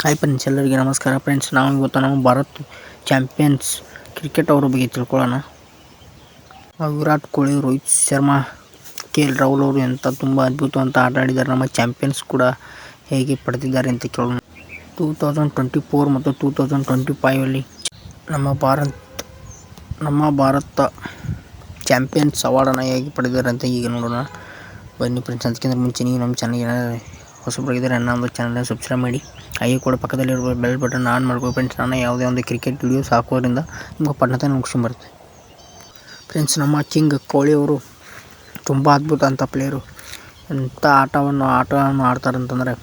Hi friends ಎಲ್ಲರಿಗೆ ನಮಸ್ಕಾರ. Friends ನಾವು ಇವತ್ತು ನಮ್ಮ ಭಾರತ್ ಚಾಂಪಿಯನ್ಸ್ ಕ್ರಿಕೆಟ್ ಅವರ ಬಗ್ಗೆ ತಿಳ್ಕೊಳ್ಳೋಣ. ವಿರಾಟ್ ಕೊಹ್ಲಿ, ರೋಹಿತ್ ಶರ್ಮಾ, ಕೆ ಎಲ್ ರಾಹುಲ್ ಅವರು ಎಂಥ ತುಂಬ ಅದ್ಭುತವಂತ ಆಟ ಆಡಿದ್ದಾರೆ. ನಮ್ಮ ಚಾಂಪಿಯನ್ಸ್ ಕೂಡ ಹೇಗೆ ಪಡೆದಿದ್ದಾರೆ ಅಂತ ಕೇಳೋಣ. ಟೂ ತೌಸಂಡ್ ಟ್ವೆಂಟಿ ಫೋರ್ ಮತ್ತು ಟೂ ತೌಸಂಡ್ ಟ್ವೆಂಟಿ ಫೈವಲ್ಲಿ ನಮ್ಮ ಭಾರತ್, ನಮ್ಮ ಭಾರತ ಚಾಂಪಿಯನ್ಸ್ ಅವಾರ್ಡನ್ನು ಹೇಗೆ ಪಡೆದಿದ್ದಾರೆ ಅಂತ ಈಗ ನೋಡೋಣ. ಬನ್ನಿ ಫ್ರೆಂಡ್ಸ್ ಅದಕ್ಕಿಂತ ಮುಂಚೆ ನೀವು ನಮ್ಮ ಚಾನಲ್ಗೆ ಹೊಸಬರಾಗಿದ್ದರೆ ನನ್ನ ಒಂದು ಚಾನಲ್ನ ಸಬ್ಸ್ಕ್ರೈಬ್ ಮಾಡಿ. ಹಾಗೆ ಕೂಡ ಪಕ್ಕದಲ್ಲಿರುವ ಬೆಲ್ ಬಟನ್ ಆನ್ ಮಾಡ್ಕೋ ಫ್ರೆಂಡ್ಸ್ ನಾನು ಯಾವುದೇ ಒಂದು ಕ್ರಿಕೆಟ್ ವೀಡಿಯೋಸ್ ಹಾಕೋದ್ರಿಂದ ನಿಮ್ಗೆ ಪಟ್ಟಣತೆ ಬರುತ್ತೆ ಫ್ರೆಂಡ್ಸ್ ನಮ್ಮ ಕಿಂಗ್ ಕೊಹ್ಲಿ ಅವರು ತುಂಬ ಅದ್ಭುತ ಅಂತ ಪ್ಲೇಯರು ಎಂಥ ಆಟವನ್ನು ಆಟವನ್ನು ಆಡ್ತಾರಂತಂದರೆ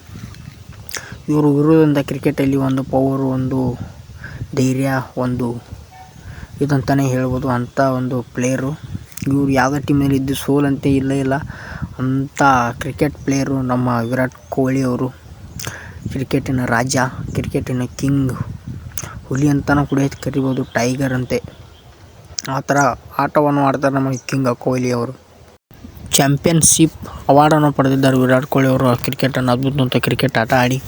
ಇವರು ಇರುವುದರಿಂದ ಕ್ರಿಕೆಟಲ್ಲಿ ಒಂದು ಪವರು ಒಂದು ಧೈರ್ಯ, ಒಂದು ಇದಂತಲೇ ಹೇಳ್ಬೋದು. ಅಂಥ ಒಂದು ಪ್ಲೇಯರು ಇವರು ಯಾವುದೇ ಟೀಮ್ನಲ್ಲಿ ಇದ್ದು ಸೋಲಂತೆ ಇಲ್ಲೇ ಇಲ್ಲ. ಅಂಥ ಕ್ರಿಕೆಟ್ ಪ್ಲೇಯರು ನಮ್ಮ ವಿರಾಟ್ ಕೊಹ್ಲಿ ಅವರು ಕ್ರಿಕೆಟಿನ ರಾಜ ಕ್ರಿಕೆಟಿನ ಕಿಂಗ್ ಹುಲಿ ಅಂತಲೂ ಕೂಡ ಕರಿಬೋದು ಟೈಗರ್ ಅಂತೆ. ಆ ಥರ ಆಟವನ್ನು ಆಡ್ತಾರೆ ನಮ್ಮ ಕಿಂಗ್ ಕೊಹ್ಲಿ ಅವರು. ಚಾಂಪಿಯನ್ಶಿಪ್ ಅವಾರ್ಡನ್ನು ಪಡೆದಿದ್ದಾರೆ ವಿರಾಟ್ ಕೊಹ್ಲಿ ಅವರು ಕ್ರಿಕೆಟನ್ನು ಅದ್ಭುತವಂತ ಕ್ರಿಕೆಟ್ ಆಟ ಆಡಿ.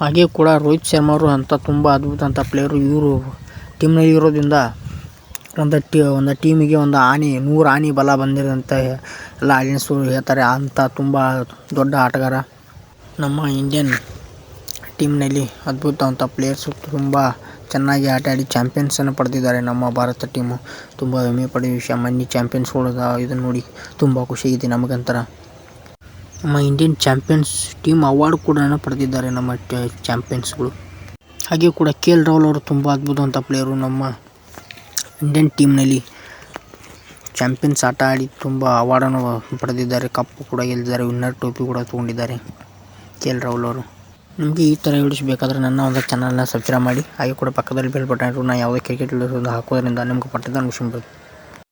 ಹಾಗೆ ಕೂಡ ರೋಹಿತ್ ಶರ್ಮಾ ಅವರು ಅಂತ ತುಂಬ ಅದ್ಭುತ ಅಂತ ಪ್ಲೇಯರು ಇವರು ಟೀಮ್ನಲ್ಲಿ ಇರೋದ್ರಿಂದ ಒಂದು ಟಿ, ಒಂದು ಟೀಮಿಗೆ ಒಂದು ಆನೆ, ನೂರು ಆನೆ ಬಲ ಬಂದಿರೋಂಥ ಎಲ್ಲ ಆಡಿಯನ್ಸು ಹೇಳ್ತಾರೆ. ಅಂಥ ತುಂಬ ದೊಡ್ಡ ಆಟಗಾರ ನಮ್ಮ ಇಂಡಿಯನ್ ಟೀಮ್ನಲ್ಲಿ ಅದ್ಭುತ ಅಂತ ಪ್ಲೇಯರ್ಸು ತುಂಬ ಚೆನ್ನಾಗಿ ಆಟ ಆಡಿ ಚಾಂಪಿಯನ್ಸನ್ನು ಪಡೆದಿದ್ದಾರೆ ನಮ್ಮ ಭಾರತ ಟೀಮು ತುಂಬ ಹೆಮ್ಮೆ ಪಡೆಯುವ ವಿಷಯ. ಮೊನ್ನೆ ಚಾಂಪಿಯನ್ಸ್ಗಳದ ಇದನ್ನು ನೋಡಿ ತುಂಬ ಖುಷಿಯಾಗಿದೆ ನಮಗಂತರ. ನಮ್ಮ ಇಂಡಿಯನ್ ಚಾಂಪಿಯನ್ಸ್ ಟೀಮ್ ಅವಾರ್ಡ್ ಕೂಡ ಪಡೆದಿದ್ದಾರೆ ನಮ್ಮ ಚಾಂಪಿಯನ್ಸ್ಗಳು ಹಾಗೆ ಕೂಡ ಕೆ ಎಲ್ ರಾಹುಲ್ ಅವರು ತುಂಬ ಅದ್ಭುತವಂಥ ಪ್ಲೇಯರು ನಮ್ಮ ಇಂಡಿಯನ್ ಟೀಮ್ನಲ್ಲಿ ಚಾಂಪಿಯನ್ಸ್ ಆಟ ಆಡಿ ತುಂಬ ಅವಾರ್ಡನ್ನು ಪಡೆದಿದ್ದಾರೆ. ಕಪ್ಪು ಕೂಡ ಗೆದ್ದಿದ್ದಾರೆ ವಿನ್ನರ್ ಟೋಪಿ ಕೂಡ ತೊಗೊಂಡಿದ್ದಾರೆ. ಕೆ ಎಲ್ ರಾಹುಲ್ ಅವರು. ನಿಮಗೆ ಈ ಥರ ವಿಡಿಯೋಸ್ ಬೇಕಾದರೆ ನನ್ನ ಒಂದು ಚಾನಲ್ನ ಸಬ್ಸ್ಕ್ರೈಬ್ ಮಾಡಿ. ಹಾಗೆ ಕೂಡ ಪಕ್ಕದಲ್ಲಿ ಬೆಲ್ ಬಟನ್ ಯಾವುದೇ ಕ್ರಿಕೆಟ್ ಒಂದು ಹಾಕೋದ್ರಿಂದ ನಿಮ್ಗೆ ಪಟ್ಟದ ಬರುತ್ತೆ.